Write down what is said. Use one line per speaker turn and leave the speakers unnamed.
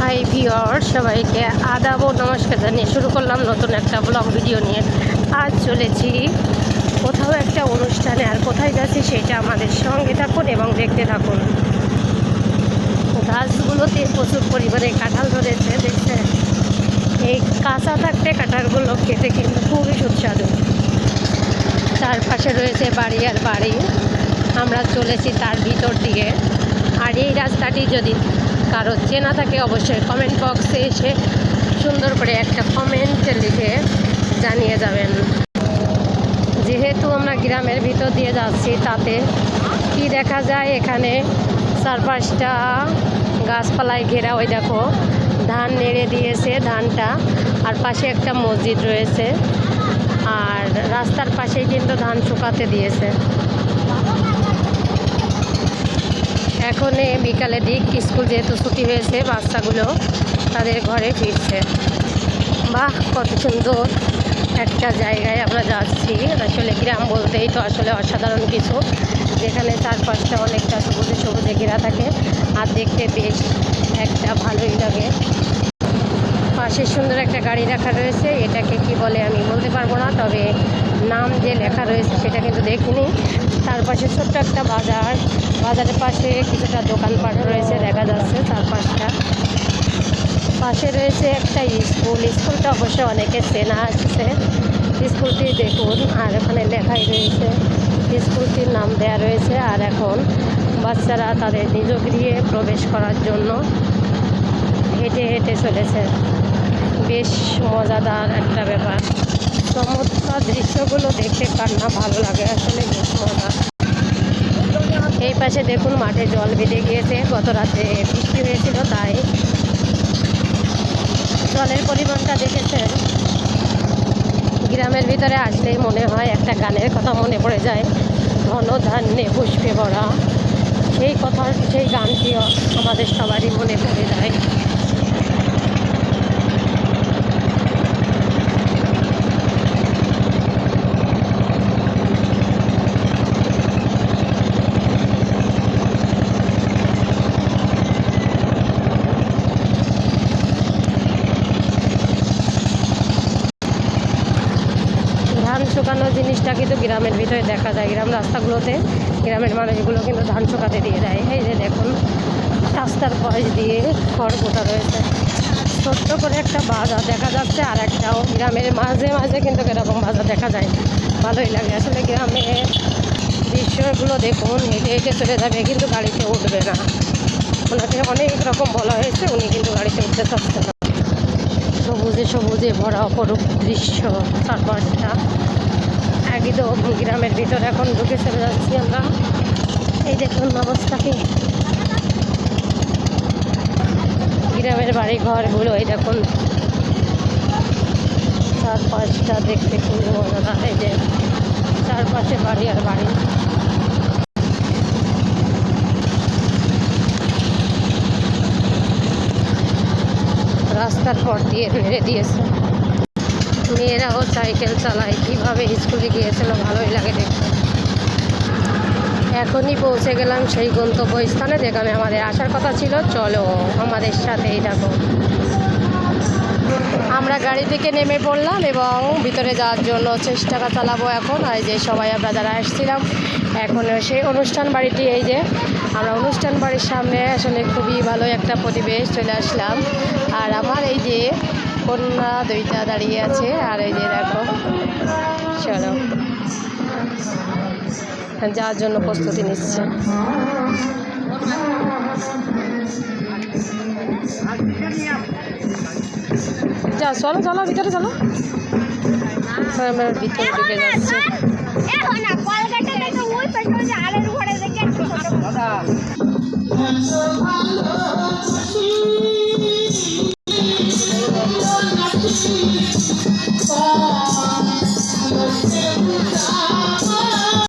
High viewer সবাইকে আদাব নমস্কার জানিয়ে শুরু করলাম নতুন একটা ব্লগ ভিডিও নিয়ে। আজ চলেছি কোথাও একটা অনুষ্ঠানে, আর কোথায় যাচ্ছি সেটা আমাদের সঙ্গে থাকুন এবং দেখতে থাকুন। গাছগুলোতে প্রচুর পরিমাণে কাঁঠাল ধরেছে দেখছে এই কাঁচা থাকতে কাঁঠালগুলো খেতে কিন্তু খুবই সুস্বাদু। চারপাশে রয়েছে বাড়ি আর বাড়ি। আমরা চলেছি তার ভিতর দিয়ে। আর এই রাস্তাটি যদি কারও চেনা থাকে, অবশ্যই কমেন্ট বক্সে এসে সুন্দর করে একটা কমেন্ট লিখে জানিয়ে যাবেন। যেহেতু আমরা গ্রামের ভিতর দিয়ে যাচ্ছি, তাতে কি দেখা যায়? এখানে চারপাশটা গাছপালায় ঘেরা। ওই দেখো, ধান নেড়ে দিয়েছে ধানটা। আর পাশে একটা মসজিদ রয়েছে। আর রাস্তার পাশেই কিন্তু ধান শুকাতে দিয়েছে। এখন বিকালে দিক, স্কুল যেহেতু ছুটি হয়েছে, বাচ্চাগুলো তাদের ঘরে ফিরছে। বাহ, কত সুন্দর। একটা জায়গায় আমরা যাচ্ছি। আসলে গ্রাম বলতেই তো আসলে অসাধারণ কিছু। যেখানে চারপাশটা অনেকটা সবুজে সবুজে ঘেরা থাকে। আর দেখতে বেশ একটা ভালোই লাগে। পাশে সুন্দর একটা গাড়ি রাখা রয়েছে। এটাকে কি বলে আমি বলতে পারব না, তবে নাম যে লেখা রয়েছে সেটা কিন্তু দেখিনি। তার পাশে ছোট্ট একটা বাজার। বাজারের পাশে কিছুটা দোকানপাট রয়েছে, দেখা যাচ্ছে চারপাশটা পাশে রয়েছে একটা স্কুল। স্কুলটা অবশ্য অনেকে চেনা আসছে স্কুলটি দেখুন, আর ওখানে লেখাই রয়েছে। স্কুলটির নাম দেয়া রয়েছে, আর এখন বাচ্চারা তাদের নিজ গৃহে প্রবেশ করার জন্য হেঁটে হেঁটে চলেছে। বেশ মজাদার একটা ব্যাপার। চমৎকার দৃশ্যগুলো দেখে কার না ভালো লাগে, আসলে বেশ মজা। এই পাশে দেখুন মাঠে জল বেঁধে গিয়েছে, গত রাতে বৃষ্টি হয়েছিল, তাই জলের পরিমাণটা দেখেছেন। গ্রামের ভিতরে আসলেই মনে হয় একটা গানের কথা মনে পড়ে যায়, ঘন ধান্যে পুষ্পে ভরা। সেই কথা সেই গানটিও আমাদের সবারই মনে পড়ে যায়। শুকানোর জিনিসটা কিন্তু গ্রামের ভিতরে দেখা যায়, গ্রাম রাস্তাগুলোতে। গ্রামের মানুষগুলো কিন্তু ধান শুকাতে দিয়ে দেয়। এই যে দেখুন, রাস্তার পাশ দিয়ে খড় গোটা রয়েছে। ছোট্ট করে একটা বাজার দেখা যাচ্ছে, আর একটাও গ্রামের মাঝে মাঝে কিন্তু এরকম বাজার দেখা যায়। ভালোই লাগে আসলে গ্রামে। দৃশ্যগুলো দেখুন হেঁটে হেঁটে চলে যাবে, কিন্তু গাড়িতে উঠবে না। ওনাকে অনেক রকম বলা হয়েছে, উনি কিন্তু গাড়িতে উঠতে চাচ্ছে না। সবুজে সবুজে ভরা অপরূপ দৃশ্য, চারপাশটা। একদম গ্রামের ভিতরে এখন ঢুকে চলে যাচ্ছি আমরা। এই দেখুন অবস্থা কি। গ্রামের বাড়ি ঘরগুলো এই দেখুন। চারপাশটা দেখতে খুবই মজাদার এই যে চারপাশে বাড়ি আর বাড়ি। রাস্তার পর দিয়ে মেরে দিয়েছে। মেয়েরাও সাইকেল চালায়। কীভাবে স্কুলে গিয়েছিল, ভালোই লাগে দেখতে। এখনই পৌঁছে গেলাম সেই গন্তব্যস্থানে যেখানে আমাদের আসার কথা ছিল। চলো আমাদের সাথেই থাকো। আমরা গাড়ি থেকে নেমে পড়লাম এবং ভিতরে যাওয়ার জন্য চেষ্টা চালাবো এখন। আর যে সবাই আমরা যারা আসছিলাম এখন সেই অনুষ্ঠান বাড়িটি, এই যে আমরা অনুষ্ঠান বাড়ির সামনে আসলে খুবই ভালো একটা পরিবেশ চলে আসলাম। আর আমার এই যে কন্যা দুইটা দাঁড়িয়ে আছে, আর এই যে দেখো, চলো। যাওয়ার জন্য প্রস্তুতি নিচ্ছে। যা চলো চলো, ভিতরে চলো। আমরা ভিতরে ঢুকে
এখন